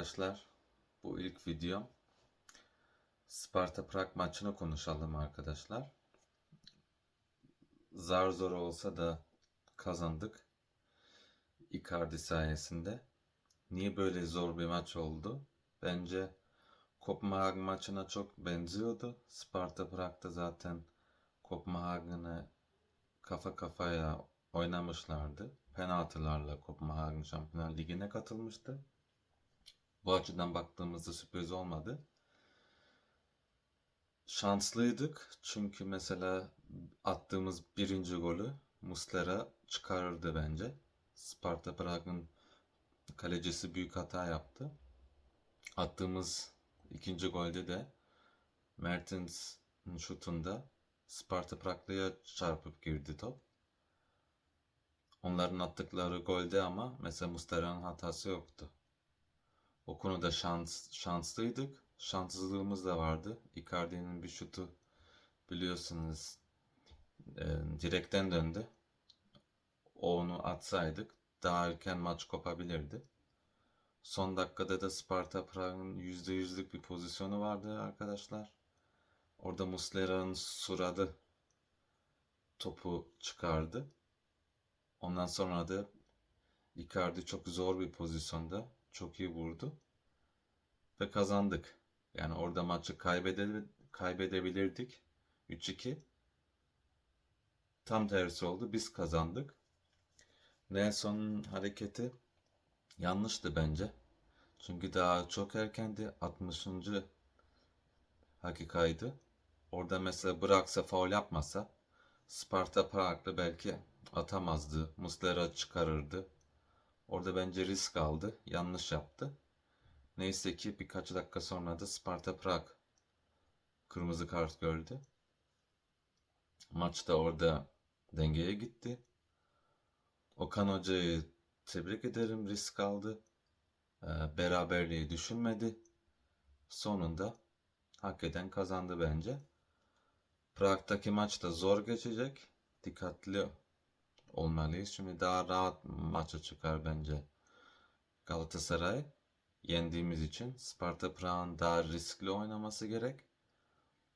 arkadaşlar. Bu ilk videom. Sparta Prag maçını konuşalım arkadaşlar. Zar zor olsa da kazandık. Icardi sayesinde. Niye böyle zor bir maç oldu? Bence Kopenhagen maçına çok benziyordu. Sparta Prag'da zaten Kopenhagen'ı kafa kafaya oynamışlardı. Penaltılarla Kopenhagen Şampiyonlar Ligi'ne katılmıştı. Bu açıdan baktığımızda sürpriz olmadı. Şanslıydık çünkü mesela attığımız birinci golü Muslera çıkarırdı bence. Sparta Prag'ın kalecisi büyük hata yaptı. Attığımız ikinci golde de Mertens'in şutunda Sparta Praglı'ya çarpıp girdi top. Onların attıkları golde ama mesela Muslera'nın hatası yoktu. O konuda şans, şanslıydık. Şanssızlığımız da vardı. Icardi'nin bir şutu biliyorsunuz e, direkten döndü. Onu atsaydık daha erken maç kopabilirdi. Son dakikada da Sparta Prag'ın %100'lük bir pozisyonu vardı arkadaşlar. Orada Muslera'nın suradı topu çıkardı. Ondan sonra da Icardi çok zor bir pozisyonda çok iyi vurdu ve kazandık. Yani orada maçı kaybede kaybedebilirdik. 3-2. Tam tersi oldu. Biz kazandık. Nelson'un hareketi yanlıştı bence. Çünkü daha çok erkendi. 60. hakikaydı. Orada mesela bıraksa faul yapmasa Sparta Prag'da belki atamazdı. Muslera çıkarırdı. Orada bence risk aldı. Yanlış yaptı. Neyse ki birkaç dakika sonra da Sparta Prag kırmızı kart gördü. Maç da orada dengeye gitti. Okan Hoca'yı tebrik ederim. Risk aldı. Ee, beraberliği düşünmedi. Sonunda hak eden kazandı bence. Prag'daki maç da zor geçecek. Dikkatli olmalıyız. Şimdi daha rahat maça çıkar bence Galatasaray. Yendiğimiz için Sparta Prag'ın daha riskli oynaması gerek.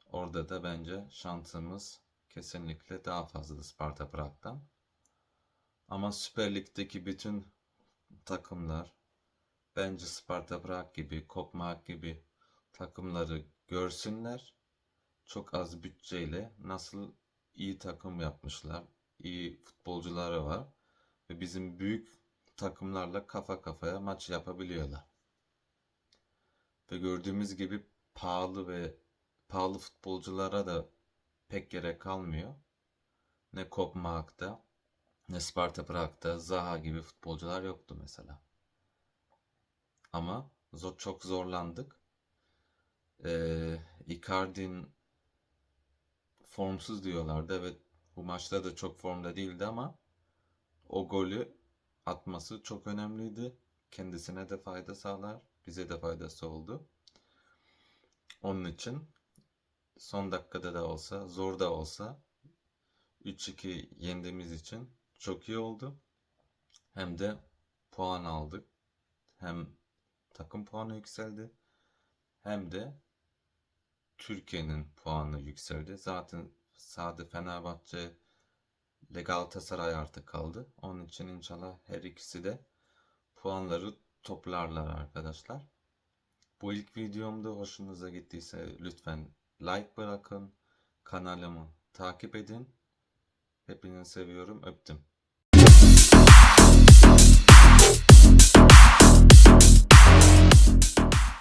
Orada da bence şansımız kesinlikle daha fazla Sparta Prag'dan. Ama Süper Lig'deki bütün takımlar bence Sparta Prag gibi, Kopenhag gibi takımları görsünler. Çok az bütçeyle nasıl iyi takım yapmışlar, iyi futbolcuları var ve bizim büyük takımlarla kafa kafaya maç yapabiliyorlar. Ve gördüğümüz gibi pahalı ve pahalı futbolculara da pek gerek kalmıyor. Ne Kopenhag'da ne Sparta Prag'da Zaha gibi futbolcular yoktu mesela. Ama zor, çok zorlandık. Ee, Icardi'nin formsuz diyorlardı. Evet bu maçta da çok formda değildi ama o golü atması çok önemliydi. Kendisine de fayda sağlar. Bize de faydası oldu. Onun için son dakikada da olsa, zor da olsa 3-2 yendiğimiz için çok iyi oldu. Hem de puan aldık. Hem takım puanı yükseldi. Hem de Türkiye'nin puanı yükseldi. Zaten sadece Fenerbahçe ile Galatasaray artık kaldı. Onun için inşallah her ikisi de puanları toplarlar arkadaşlar. Bu ilk videomda hoşunuza gittiyse lütfen like bırakın. Kanalımı takip edin. Hepinizi seviyorum. Öptüm.